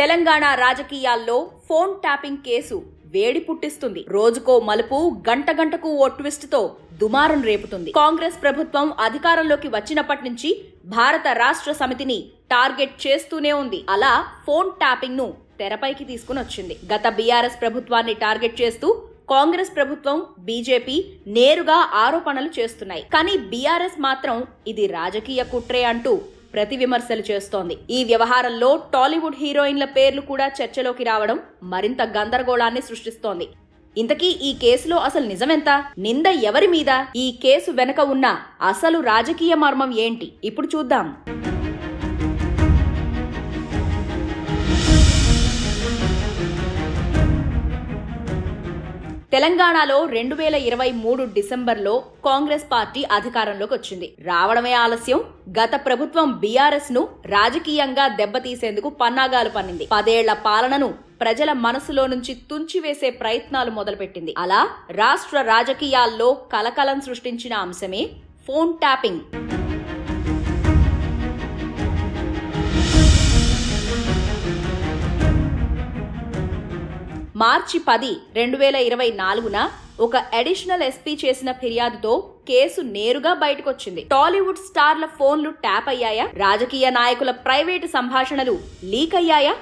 తెలంగాణ రాజకీయాల్లో phone tapping case వేడి పుట్టిస్తుంది. రోజుకో మలుపు గంట గంటకు ఓ ట్విస్ట్తో దుమారం రేపుతుంది. కాంగ్రెస్ ప్రభుత్వం అధికారంలోకి వచ్చినప్పటి నుంచి భారత రాష్ట్ర సమితిని టార్గెట్ చేస్తూనే ఉంది. అలా ఫోన్ ట్యాపింగ్ను తెరపైకి తీసుకుని వచ్చింది. గత బీఆర్ఎస్ ప్రభుత్వాన్ని టార్గెట్ చేస్తూ కాంగ్రెస్ ప్రభుత్వం బీజేపీ నేరుగా ఆరోపణలు చేస్తున్నాయి. కానీ బీఆర్ఎస్ మాత్రం ఇది రాజకీయ కుట్రే అంటూ ప్రతి విమర్శలు చేస్తోంది. ఈ వ్యవహారంలో టాలీవుడ్ హీరోయిన్ల పేర్లు కూడా చర్చలోకి రావడం మరింత గందరగోళాన్ని సృష్టిస్తోంది. ఇంతకీ ఈ కేసులో అసలు నిజమెంత? నింద ఎవరి మీద? ఈ కేసు వెనక ఉన్న అసలు రాజకీయ మర్మం ఏంటి? ఇప్పుడు చూద్దాం. తెలంగాణలో రెండు వేల ఇరవై మూడు డిసెంబర్లో కాంగ్రెస్ పార్టీ అధికారంలోకి వచ్చింది. రావడమే ఆలస్యం. గత ప్రభుత్వం బీఆర్ఎస్ను రాజకీయంగా దెబ్బతీసేందుకు పన్నాగాలు పన్నింది. పదేళ్ళ పాలనను ప్రజల మనసులో నుంచి తుంచివేసే ప్రయత్నాలు మొదలుపెట్టింది. అలా రాష్ట్ర రాజకీయాల్లో కలకలం సృష్టించిన అంశమే ఫోన్ ట్యాపింగ్. మార్చి పది రెండు వేల ఇరవై నాలుగున ఒక అడిషనల్ ఎస్పీ చేసిన ఫిర్యాదుతో కేసు నేరుగా బయటకొచ్చింది. టాలీవుడ్ స్టార్ల ఫోన్లు ట్యాప్ అయ్యాయా? రాజకీయ నాయకుల ప్రైవేటు సంభాషణలు లీక్ అయ్యాయా?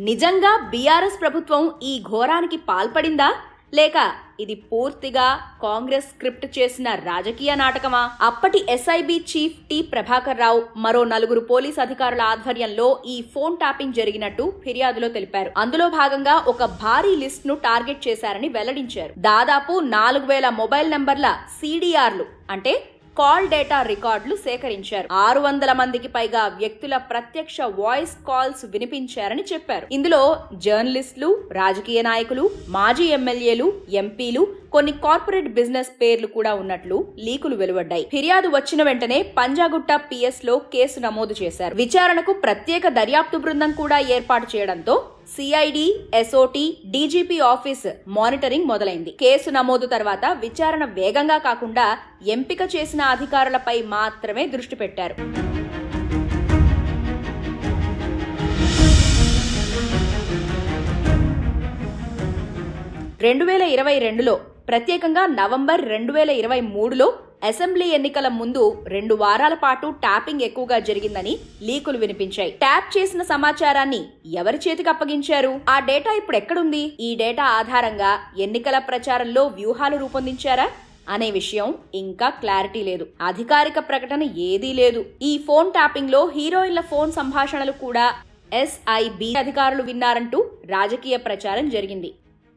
నిజంగా బీఆర్ఎస్ ప్రభుత్వం ఈ ఘోరానికి పాల్పడిందా? లేక ఇది పూర్తిగా కాంగ్రెస్ స్క్రిప్ట్ చేసిన రాజకీయ నాటకమా? అప్పటి SIB chief T Prabhakar Rao మరో నలుగురు పోలీస్ అధికారుల ఆధ్వర్యంలో ఈ ఫోన్ ట్యాపింగ్ జరిగినట్టు ఫిర్యాదులో తెలిపారు. అందులో భాగంగా ఒక భారీ లిస్ట్ను టార్గెట్ చేశారని వెల్లడించారు. దాదాపు నాలుగు వేల మొబైల్ నంబర్ల సిడిఆర్లు అంటే కాల్ డేటా రికార్డులు సేకరించారు. ఆరు వందల మందికి పైగా వ్యక్తుల ప్రత్యక్ష వాయిస్ కాల్స్ వినిపించారని చెప్పారు. ఇందులో జర్నలిస్టులు రాజకీయ నాయకులు మాజీ ఎమ్మెల్యేలు ఎంపీలు కొన్ని కార్పొరేట్ బిజినెస్ పేర్లు కూడా ఉన్నట్లు లీకులు వెలువడ్డాయి. ఫిర్యాదు వచ్చిన వెంటనే పంజాగుట్ట పిఎస్లో కేసు నమోదు చేశారు. విచారణకు ప్రత్యేక దర్యాప్తు బృందం కూడా ఏర్పాటు చేయడంతో CID SOT DGP office monitoring మొదలైంది. కేసు నమోదు తర్వాత విచారణ వేగంగా కాకుండా ఎంపిక చేసిన అధికారులపై మాత్రమే దృష్టి పెట్టారు. రెండు వేల ఇరవై రెండులో ప్రత్యేకంగా నవంబర్ రెండు వేల ఇరవై మూడులో అసెంబ్లీ ఎన్నికల ముందు రెండు వారాల పాటు ట్యాపింగ్ ఎక్కువగా జరిగిందని లీకులు వినిపించాయి. ట్యాప్ చేసిన సమాచారాన్ని ఎవరి చేతికి అప్పగించారు? ఆ డేటా ఇప్పుడు ఎక్కడుంది? ఈ డేటా ఆధారంగా ఎన్నికల ప్రచారంలో వ్యూహాలు రూపొందించారా? అనే విషయం ఇంకా క్లారిటీ లేదు. అధికారిక ప్రకటన ఏదీ లేదు. ఈ ఫోన్ ట్యాపింగ్లో హీరోయిన్ల ఫోన్ సంభాషణలు కూడా ఎస్ఐబి అధికారులు విన్నారంటూ రాజకీయ ప్రచారం జరిగింది.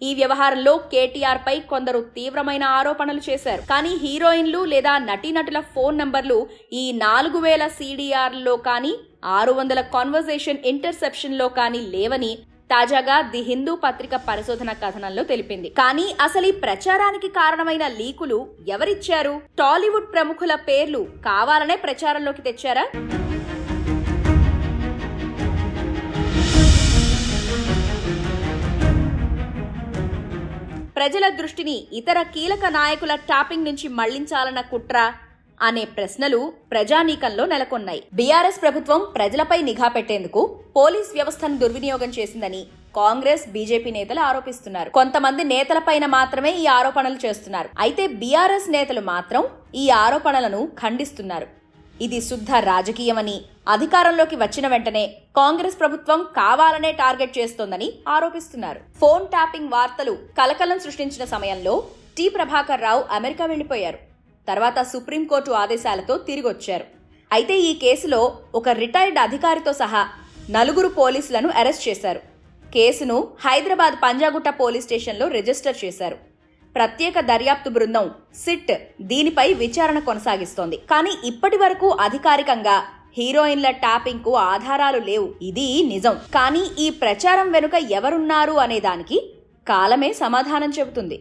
ఈ వ్యవహారంలో కేటీఆర్ పై కొందరు తీవ్రమైన ఆరోపణలు చేశారు. కానీ హీరోయిన్లు లేదా నటీనటుల ఫోన్ నంబర్లు ఈ నాలుగు వేల సీడీఆర్లో కానీ ఆరు వందల కాన్వర్జేషన్ ఇంటర్సెప్షన్లో కానీ లేవని తాజాగా ది హిందూ పత్రిక పరిశోధన కథనంలో తెలిపింది. కానీ అసలు ఈ ప్రచారానికి కారణమైన లీకులు ఎవరిచ్చారు? టాలీవుడ్ ప్రముఖుల పేర్లు కావాలనే ప్రచారంలోకి తెచ్చారా? ప్రజల దృష్టిని ఇతర కీలక నాయకుల టాపింగ్ నుంచి మళ్ళించాలన్న కుట్ర అనే ప్రశ్నలు ప్రజానీకంలో నెలకొన్నాయి. బీఆర్ఎస్ ప్రభుత్వం ప్రజలపై నిఘా పెట్టేందుకు పోలీస్ వ్యవస్థను దుర్వినియోగం చేసిందని కాంగ్రెస్ బీజేపీ నేతలు ఆరోపిస్తున్నారు. కొంతమంది నేతలపైన మాత్రమే ఈ ఆరోపణలు చేస్తున్నారు. అయితే బీఆర్ఎస్ నేతలు మాత్రం ఈ ఆరోపణలను ఖండిస్తున్నారు. ఇది శుద్ధ రాజకీయమని. అధికారంలోకి వచ్చిన వెంటనే కాంగ్రెస్ ప్రభుత్వం కావాలనే టార్గెట్ చేస్తోందని ఆరోపిస్తున్నారు. ఫోన్ ట్యాపింగ్ వార్తలు కలకలం సృష్టించిన సమయంలో టి. ప్రభాకర్ రావు అమెరికా వెళ్ళిపోయారు తర్వాత సుప్రీంకోర్టు ఆదేశాలతో తిరిగొచ్చారు. అయితే ఈ కేసులో ఒక రిటైర్డ్ అధికారితో సహా నలుగురు పోలీసులను అరెస్ట్ చేశారు. కేసును హైదరాబాద్ పంజాగుట్ట పోలీస్ స్టేషన్లో రిజిస్టర్ చేశారు. ప్రత్యేక దర్యాప్తు బృందం సిట్ దీనిపై విచారణ కొనసాగిస్తోంది. కానీ ఇప్పటి వరకు అధికారికంగా హీరోయిన్ల ట్యాపింగ్కు ఆధారాలు లేవు. ఇది నిజం. కానీ ఈ ప్రచారం వెనుక ఎవరున్నారు అనే దానికి కాలమే సమాధానం చెబుతుంది.